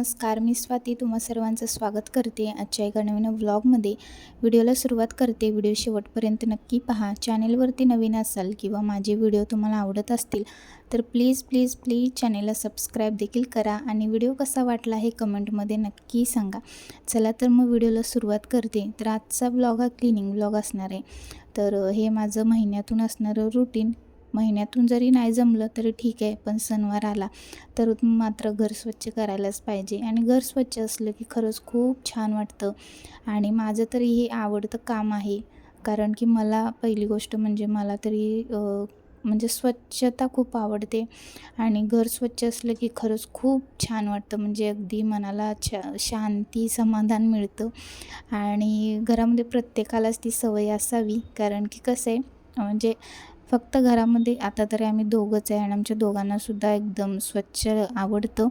नमस्कार मी स्वाती तुम्हा सर्वांचं स्वागत करते. आजच्या एका नवीन व्लॉगमध्ये व्हिडिओला सुरुवात करते. व्हिडिओ शेवटपर्यंत नक्की पहा. चॅनेलवरती नवीन असाल किंवा माझे व्हिडिओ तुम्हाला आवडत असतील तर प्लीज प्लीज प्लीज चॅनेलला सबस्क्राईब देखील करा आणि व्हिडिओ कसा वाटला हे कमेंटमध्ये नक्की सांगा. चला तर मग व्हिडिओला सुरुवात करते. तर आजचा ब्लॉग हा क्लिनिंग ब्लॉग असणार आहे. तर हे माझं महिन्यातून असणारं रुटीन महिन्यातून जरी नाही जमलं तरी ठीक आहे पण सणवार आला तर मात्र घर स्वच्छ करायलाच पाहिजे. आणि घर स्वच्छ असलं की खरंच खूप छान वाटतं. आणि माझं तरी हे आवडतं काम आहे. कारण की मला पहिली गोष्ट म्हणजे मला तरी म्हणजे स्वच्छता खूप आवडते. आणि घर स्वच्छ असलं की खरंच खूप छान वाटतं. म्हणजे अगदी मनाला छ शांती समाधान मिळतं. आणि घरामध्ये प्रत्येकालाच ती सवय असावी. कारण की कसं आहे म्हणजे फक्त घरामध्ये आता तरी आम्ही दोघंच आहे आणि आमच्या दोघांनासुद्धा एकदम स्वच्छ आवडतं.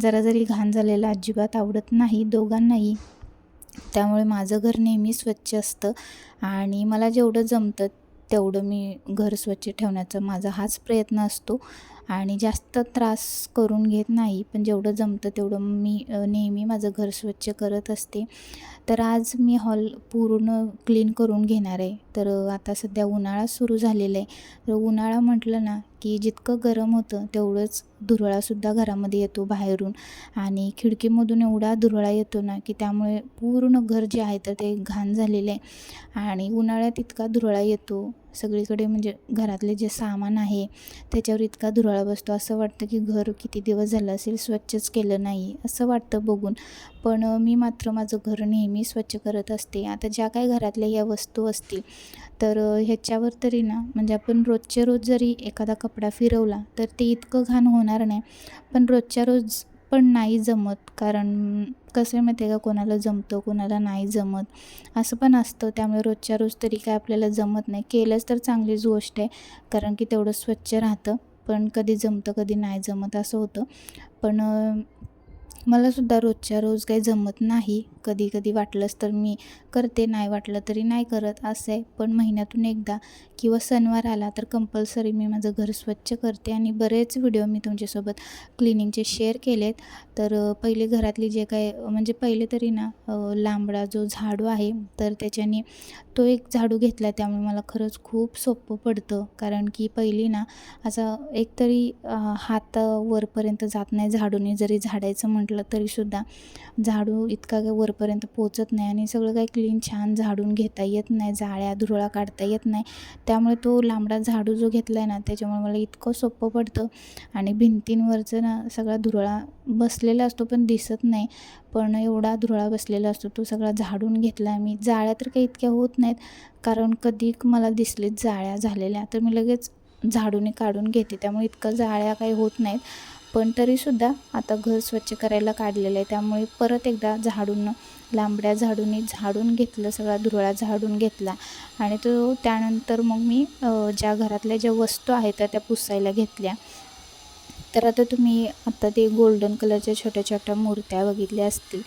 जरा जरी घाण झालेलं अजिबात आवडत नाही दोघांनाही. त्यामुळे माझं घर नेहमी स्वच्छ असतं आणि मला जेवढं जमतं तेवढं मी घर स्वच्छ ठेवण्याचा माझा हाच प्रयत्न असतो. आणि जास्त त्रास करून घेत नाही पण जेवढं जमतं तेवढं मी नेहमी माझं घर स्वच्छ करत असते. तर आज मी हॉल पूर्ण क्लीन करून घेणार आहे. तर आता सध्या उन्हाळा सुरू झालेला आहे. तर उन्हाळा म्हटलं ना की जितकं गरम होतं तेवढंच धुरळासुद्धा घरामध्ये येतो बाहेरून. आणि खिडकीमधून एवढा धुरळा येतो ना की त्यामुळे पूर्ण घर जे आहे तर ते घाण झालेलं आहे. आणि उन्हाळ्यात इतका धुरळा येतो. सगळीकडे म्हणजे घरातले जे सामान आहे त्याच्यावर इतका धुरळा बसतो. असं वाटतं की घर किती दिवस झालं असेल स्वच्छच केलं नाही असं वाटतं बघून. पण मी मात्र माझं घर नेहमी मी स्वच्छ करत असते. आता ज्या काही घरातल्या या वस्तू असतील तर ह्याच्यावर तरी ना म्हणजे आपण रोजच्या रोज जरी एखादा कपडा फिरवला तर ते इतकं घाण होणार नाही. पण रोजच्या रोज पण नाही जमत कारण कसं आहे माहिती आहे का कोणाला जमतं कोणाला नाही जमत. असं पण असतं त्यामुळे रोजच्या रोज तरी काय आपल्याला जमत नाही. केलंच तर चांगलीच गोष्ट आहे कारण की तेवढं स्वच्छ राहतं. पण कधी जमतं कधी नाही जमत असं होतं. पण मलासुद्धा रोजच्या रोज काही जमत नाही. कधी कधी वाटलंच तर मी करते नाही वाटलं तरी नाही करत असं आहे. पण महिन्यातून एकदा किंवा सणवार आला तर कंपल्सरी मी माझं घर स्वच्छ करते आणि बरेच व्हिडिओ मी तुमच्यासोबत क्लिनिंगचे शेअर केलेत. तर पहिले घरातली जे काय म्हणजे पहिले तरी ना लांबडा जो झाडू आहे तर त्याच्याने तो एक झाडू घेतला त्यामुळे मला खरंच खूप सोपं पडतं. कारण की पहिली ना असा एकतरी हात वरपर्यंत जात नाही झाडूने. जरी झाडायचं म्हटलं तरीसुद्धा झाडू इतका काही वरपर्यंत पोचत नाही आणि सगळं काही क्लीन छान झाडून घेता येत नाही. जाळ्या धुरळा काढता येत नाही. त्यामुळे तो लांबडा झाडू जो घेतला आहे ना त्याच्यामुळे मला इतकं सोपं पडतं. आणि भिंतींवरचं ना सगळा धुरळा बसलेला असतो पण दिसत नाही. पण एवढा धुरळा बसलेला असतो तो सगळा झाडून घेतला मी. जाळ्या तर काही इतक्या होत नाही नाहीत. कारण कधी मला दिसलीत जाळ्या झालेल्या तर मी लगेच झाडूने काढून घेते. त्यामुळे इतकं जाळ्या काही होत नाहीत. पण तरीसुद्धा आता घर स्वच्छ करायला काढलेलं आहे. त्यामुळे परत एकदा झाडून लांबड्या झाडूने झाडून घेतलं सगळा धुरळा झाडून घेतला. आणि तो त्यानंतर मग मी ज्या घरातल्या ज्या वस्तू आहेत त्या पुसायला घेतल्या. तर आता तुम्ही आता ते गोल्डन कलरच्या छोट्या छोट्या मूर्त्या बघितल्या असतील.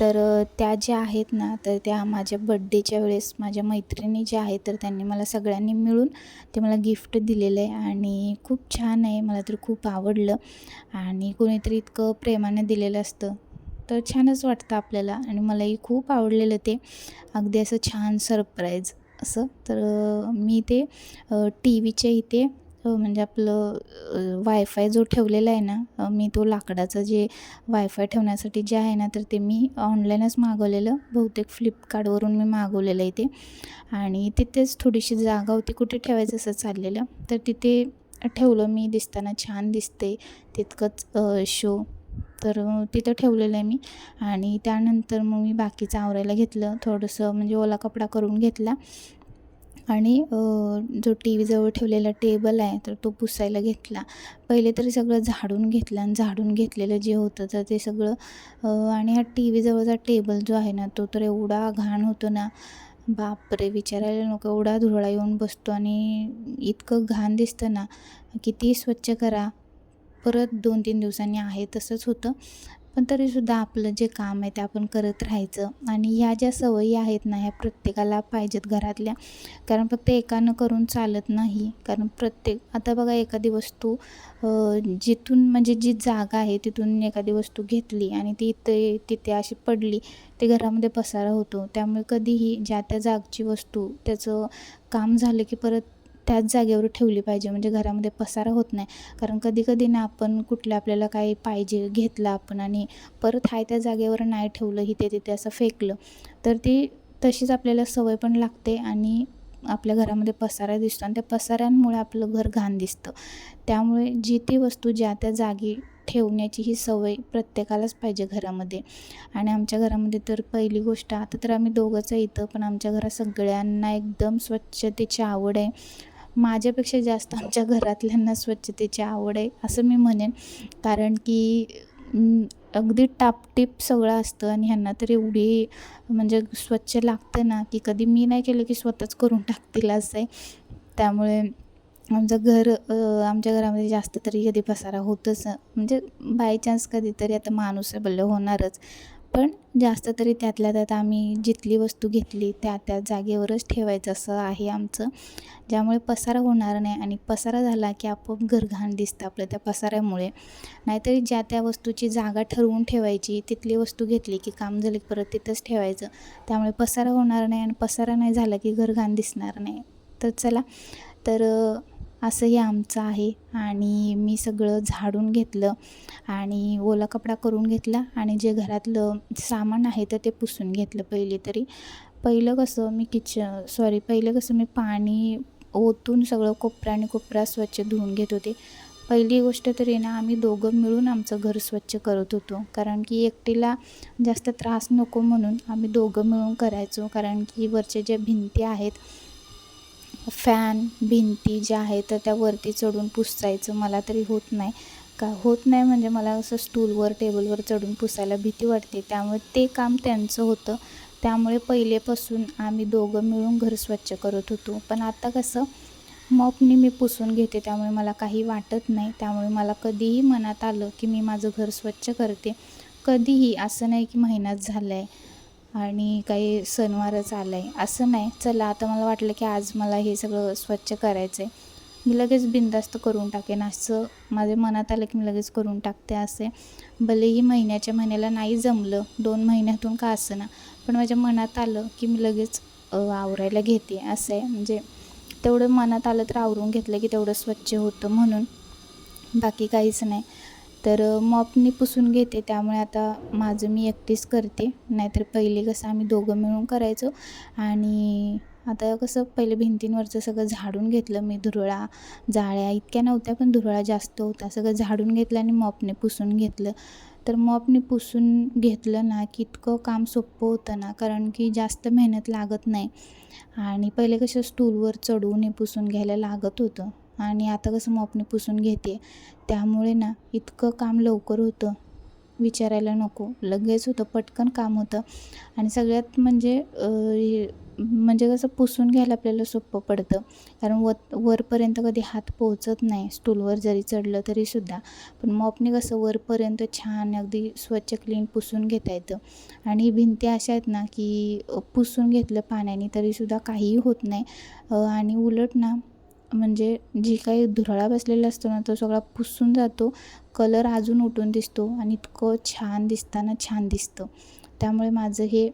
तर त्या ज्या आहेत ना तर त्या माझ्या बड्डेच्या वेळेस माझ्या मैत्रिणी ज्या आहेत तर त्यांनी मला सगळ्यांनी मिळून ते मला गिफ्ट दिलेलं आहे आणि खूप छान आहे. मला तर खूप आवडलं आणि कोणीतरी इतकं प्रेमाने दिलेलं असतं. तर छानच वाटतं आपल्याला आणि मलाही खूप आवडलेलं ते. अगदी असं छान सरप्राईज असं? तर मी ते टी व्हीच्या इथे म्हणजे आपलं वायफाय जो ठेवलेला आहे ना मी तो लाकडाचं जे वायफाय ठेवण्यासाठी जे आहे ना तर ते मी ऑनलाईनच मागवलेलं. बहुतेक फ्लिपकार्टवरून मी मागवलेलं आहे ते. आणि तिथेच थोडीशी जागा होती कुठे ठेवायचं असं चाललेलं. तर तिथे ठेवलं मी दिसताना छान दिसते तितकंच शो तर तिथं ठेवलेलं आहे मी. आणि त्यानंतर मग मी बाकीचं आवरायला घेतलं. थोडंसं म्हणजे ओला कपडा करून घेतला. आणि जो टी व्हीजवळ ठेवलेला टेबल आहे तर तो पुसायला घेतला. पहिले तरी सगळं झाडून घेतलं आणि झाडून घेतलेलं जे होतं तर ते सगळं आणि हा टी व्हीजवळचा टेबल जो आहे ना तो तर एवढा घाण होतो ना बापरे विचारायला नको. एवढा धुळा येऊन बसतो आणि इतकं घाण दिसतं ना किती स्वच्छ करा. परत दोन तीन दिवसांनी आहे तसंच होतं. पण तरीसुद्धा आपलं जे काम आहे ते आपण करत राहायचं. आणि ह्या ज्या सवयी आहेत ना ह्या प्रत्येकाला पाहिजेत घरातल्या. कारण फक्त एकानं करून चालत नाही. कारण प्रत्येक आता बघा एखादी वस्तू जिथून म्हणजे जी जागा आहे तिथून एखादी वस्तू घेतली आणि ती इथे तिथे अशी पडली ते घरामध्ये पसारा होतो. त्यामुळे कधीही ज्या त्या जागची वस्तू त्याचं काम झालं की परत त्याच जागेवर ठेवली पाहिजे. म्हणजे घरामध्ये पसारा होत नाही. कारण कधी कधी ना आपण कुठलं आपल्याला काही पाहिजे घेतलं आपण आणि परत हाय त्या जागेवर नाही ठेवलं इथे तिथे असं फेकलं तर ती तशीच आपल्याला सवय पण लागते आणि आपल्या घरामध्ये पसारा दिसतो आणि त्या पसाऱ्यांमुळे आपलं घर घाण दिसतं. त्यामुळे जी ती वस्तू ज्या त्या जागी ठेवण्याची ही सवय प्रत्येकालाच पाहिजे घरामध्ये. आणि आमच्या घरामध्ये तर पहिली गोष्ट आता तर आम्ही दोघंच इथं पण आमच्या घरात सगळ्यांना एकदम स्वच्छतेची आवड आहे. माझ्यापेक्षा जास्त आमच्या घरातल्यांना स्वच्छतेची आवड आहे असं मी म्हणेन. कारण की अगदी टापटीप सगळं असतं आणि ह्यांना तर एवढी म्हणजे स्वच्छ लागतं ना की कधी मी नाही केलं की स्वतःच करून टाकतील असं आहे त्यामुळे आमचं घर आमच्या घरामध्ये जास्त तरी कधी पसारा होतच म्हणजे बाय चान्स कधीतरी आता माणूस आहे बोललं होणारच. पण जास्त तरी त्यातल्या त्यात आम्ही जिथली वस्तू घेतली त्या त्या जागेवरच ठेवायचं असं आहे आमचं. ज्यामुळे पसारा होणार नाही आणि पसारा झाला की आपोआप घर घाण दिसतं आपलं त्या पसाऱ्यामुळे. नाहीतरी ज्या त्या वस्तूची जागा ठरवून ठेवायची तिथली वस्तू घेतली की काम झालं की परत तिथंच ठेवायचं. त्यामुळे पसारा होणार नाही आणि पसारा नाही झाला की घर घाण दिसणार नाही. तर चला. तर असंही आमचं आहे. आणि मी सगळं झाडून घेतलं आणि ओला कपडा करून घेतला आणि जे घरातलं सामान आहे तर ते पुसून घेतलं पहिले तरी. पहिलं कसं मी किचन सॉरी पहिलं कसं मी पाणी ओतून सगळं कोपरा आणि कोपरा स्वच्छ धुवून घेत होते. पहिली गोष्ट तरी ना आम्ही दोघं मिळून आमचं घर स्वच्छ करत होतो. कारण की एकटीला जास्त त्रास नको म्हणून आम्ही दोघं मिळून करायचो. कारण की वरच्या ज्या भिंती आहेत फॅन भिंती ज्या आहेत तर त्या वरती चढून पुसायचं मला तरी होत नाही. का होत नाही म्हणजे मला असं स्टूलवर टेबलवर चढून पुसायला भीती वाटते. त्यामुळे ते काम त्यांचं होतं. त्यामुळे पहिलेपासून आम्ही दोघं मिळून घर स्वच्छ करत होतो. पण आता कसं मॉपनी मी पुसून घेते त्यामुळे मला काही वाटत नाही. त्यामुळे मला कधीही मनात आलं की मी माझं घर स्वच्छ करते. कधीही असं नाही की महिन्यात झालं आहे आणि काही सणवारच आला आहे असं नाही. चला आता मला वाटलं की आज मला हे सगळं स्वच्छ करायचं आहे मी लगेच बिंदास्त करून टाकेन. असं माझ्या मनात आलं की मी लगेच करून टाकते असे. भलेही महिन्याच्या महिन्याला नाही जमलं दोन महिन्यातून का असं ना पण माझ्या मनात आलं की मी लगेच आवरायला घेते. असं आहे. म्हणजे तेवढं मनात आलं तर आवरून घेतलं की तेवढं स्वच्छ होतं म्हणून. बाकी काहीच नाही. तर मॉपने पुसून घेते. त्यामुळे आता माझं मी एकटीच करते. नाहीतर पहिले कसं आम्ही दोघं मिळून करायचो. आणि आता कसं पहिले भिंतींवरचं सगळं झाडून घेतलं मी. धुरळा जाळ्या इतक्या नव्हत्या पण धुरळा जास्त होता. सगळं झाडून घेतलं आणि मॉपने पुसून घेतलं. तर मॉपने पुसून घेतलं ना की इतकं काम सोपं होतं ना कारण की जास्त मेहनत लागत नाही. आणि पहिले कसं स्टूलवर चढून हे पुसून घ्यायला लागत होतं. आणि आता कसं मॉपने पुसून घेते. त्यामुळे ना इतकं काम लवकर होतं. विचारायला नको. लगेच होतं पटकन काम होतं. आणि सगळ्यात म्हणजे म्हणजे कसं पुसून घ्यायला आपल्याला सोपं पडतं. कारण व वरपर्यंत कधी हात पोहोचत नाही. स्टूलवर जरी चढलं तरीसुद्धा पण मॉपने कसं वरपर्यंत छान अगदी स्वच्छ क्लीन पुसून घेता येतं. आणि भिंती अशा आहेत ना की पुसून घेतलं पाण्याने तरीसुद्धा काहीही होत नाही. आणि उलट ना म्हणजे जी काही धुराळा बसलेला असतो ना तो सगळा पुसून जातो. कलर अजून उठून दिसतो आणि इतकं छान दिसताना छान दिसतं. त्यामुळे माझं हे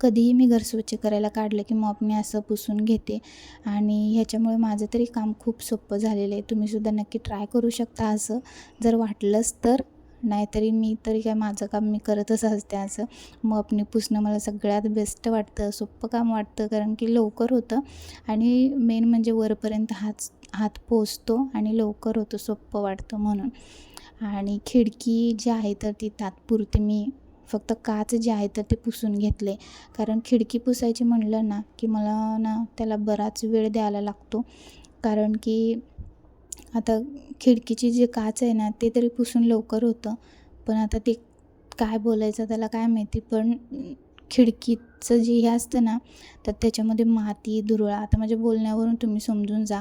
कधीही मी घर स्वच्छ करायला काढलं की मॉप मी असं पुसून घेते. आणि ह्याच्यामुळे माझं तरी काम खूप सोपं झालेलं आहे. तुम्हीसुद्धा नक्की ट्राय करू शकता असं जर वाटलंच तर. नाहीतरी मी तरी काय माझं काम मी करतच असते असं. मपनी पुसणं मला सगळ्यात बेस्ट वाटतं सोपं काम वाटतं कारण की लवकर होतं. आणि मेन म्हणजे वरपर्यंत हात हात पोचतो आणि लवकर होतं सोपं वाटतं म्हणून. आणि खिडकी जी आहे तर ती तात्पुरती मी फक्त काच जे आहे तर ते पुसून घेतले. कारण खिडकी पुसायची म्हणलं ना की मला ना त्याला बराच वेळ द्यायला लागतो. कारण की आता खिडकीची जे काच आहे ना ते तरी पुसून लवकर होतं. पण आता ते काय बोलायचं त्याला काय माहिती. पण खिडकीत चं जे हे असतं ना तर त्याच्यामध्ये माती धुरळा आता माझ्या बोलण्यावरून तुम्ही समजून जा.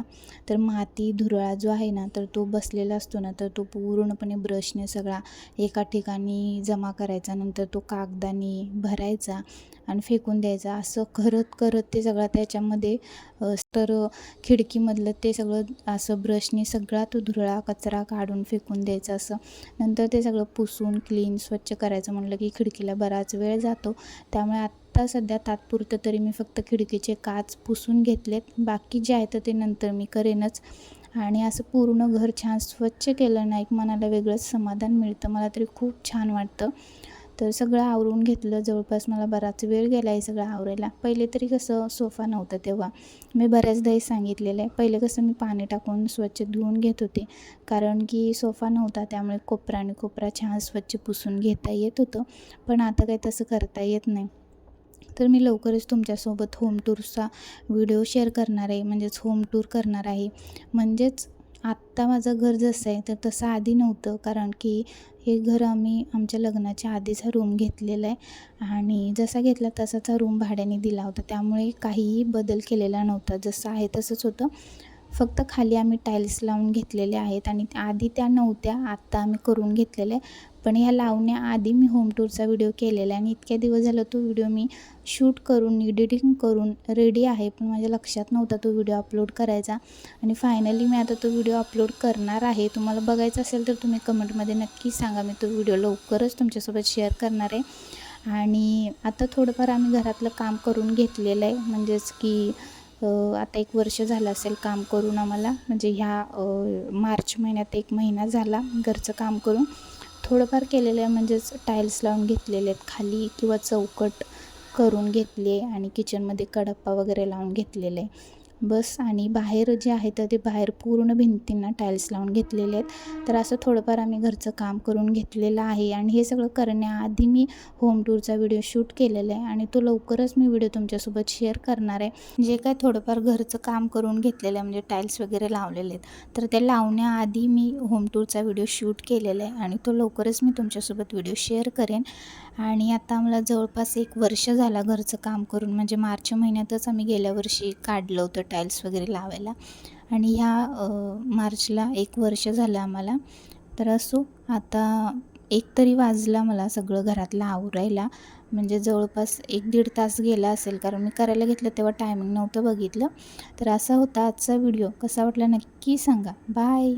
तर माती धुरळा जो आहे ना तर तो बसलेला असतो ना तर तो पूर्णपणे ब्रशने सगळा एका ठिकाणी जमा करायचा नंतर तो कागदाने भरायचा आणि फेकून द्यायचा. असं करत करत ते सगळं त्याच्यामध्ये तर खिडकीमधलं ते सगळं असं ब्रशने सगळा तो धुरळा कचरा काढून फेकून द्यायचा असं. नंतर ते सगळं पुसून क्लीन स्वच्छ करायचं. म्हटलं की खिडकीला बराच वेळ जातो. त्यामुळे आत्ता आता सध्या तात्पुरतं तरी मी फक्त खिडकीचे काच पुसून घेतलेत. बाकी जे आहे तर ते नंतर मी करेनच. आणि असं पूर्ण घर छान स्वच्छ केलं ना एक मनाला वेगळंच समाधान मिळतं. मला तरी खूप छान वाटतं. तर सगळं आवरून घेतलं. जवळपास मला बराच वेळ गेला आहे सगळं आवरायला. पहिले तरी कसं सोफा नव्हता तेव्हा. मी बऱ्याचदा हे सांगितलेलं आहे पहिले कसं मी पाणी टाकून स्वच्छ धुवून घेत होते. कारण की सोफा नव्हता त्यामुळे कोपरा आणि कोपरा छान स्वच्छ पुसून घेता येत होतं. पण आता काही तसं करता येत नाही. तर मी लवकरच तुमच्यासोबत होम टूरचा व्हिडिओ शेअर करणार आहे. म्हणजेच होम टूर करणार आहे. म्हणजेच आत्ता माझं घर जसं आहे तर तसं आधी नव्हतं. कारण की हे घर आम्ही आमच्या लग्नाच्या आधीच हा रूम घेतलेला आहे. आणि जसा घेतला तसाच हा रूम भाड्याने दिला होता. त्यामुळे काहीही बदल केलेला नव्हता. जसं आहे तसंच होतं. फक्त खाली आम्ही टाईल्स लावून घेतलेले आहेत. आणि आधी त्या नव्हत्या. आत्ता आम्ही करून घेतलेल्या आहे पण ह्या लावण्याआधी मी होम टूरचा व्हिडिओ केलेला आहे. आणि इतक्या दिवस झाला तो व्हिडिओ मी शूट करून एडिटिंग करून रेडी आहे. पण माझ्या लक्षात नव्हता तो व्हिडिओ अपलोड करायचा. आणि फायनली मी आता तो व्हिडिओ अपलोड करणार आहे. तुम्हाला बघायचा असेल तर तुम्ही कमेंटमध्ये नक्की सांगा. मी तो व्हिडिओ लवकरच तुमच्यासोबत शेअर करणार आहे. आणि आता थोडंफार आम्ही घरातलं काम करून घेतलेलं आहे. म्हणजेच की आता एक वर्ष झालं असेल काम करून आम्हाला. म्हणजे ह्या मार्च महिन्यात एक महिना झाला घरचं काम करून. थोडंफार केलेलं आहे म्हणजेच टाईल्स लावून घेतलेले आहेत. खाली किंवा चौकट करून घेतली आहे आणि किचनमध्ये कडप्पा वगैरे लावून घेतलेले आहे. बस आणि बाहेर जे आहे तर ते बाहेर पूर्ण भिंतींना टाईल्स लावून घेतलेले आहेत. तर असं थोडंफार आम्ही घरचं काम करून घेतलेलं आहे आणि हे सगळं करण्याआधी मी होम टूरचा व्हिडिओ शूट केलेला आहे आणि तो लवकरच मी व्हिडिओ तुमच्यासोबत शेअर करणार आहे. जे काय थोडंफार घरचं काम करून घेतलेलं आहे म्हणजे टाईल्स वगैरे लावलेले आहेत तर ते लावण्याआधी मी होम टूरचा व्हिडिओ शूट केलेला आहे आणि तो लवकरच मी तुमच्यासोबत व्हिडिओ शेअर करेन. आणि आता मला जवळपास एक वर्ष झाला घरचं काम करून म्हणजे मार्च महिन्यातच आम्ही गेल्या वर्षी काढलं होतं टाईल्स वगैरे लावायला. आणि ह्या मार्चला एक वर्ष झालं आम्हाला. तर असो आता एक तरी वाजला मला सगळं घरातलं आवरायला. म्हणजे जवळपास एक दीड तास गेला असेल कारण मी करायला घेतलं तेव्हा टायमिंग नव्हतं बघितलं. तर असा होता आजचा व्हिडिओ कसा वाटला नक्की सांगा. बाय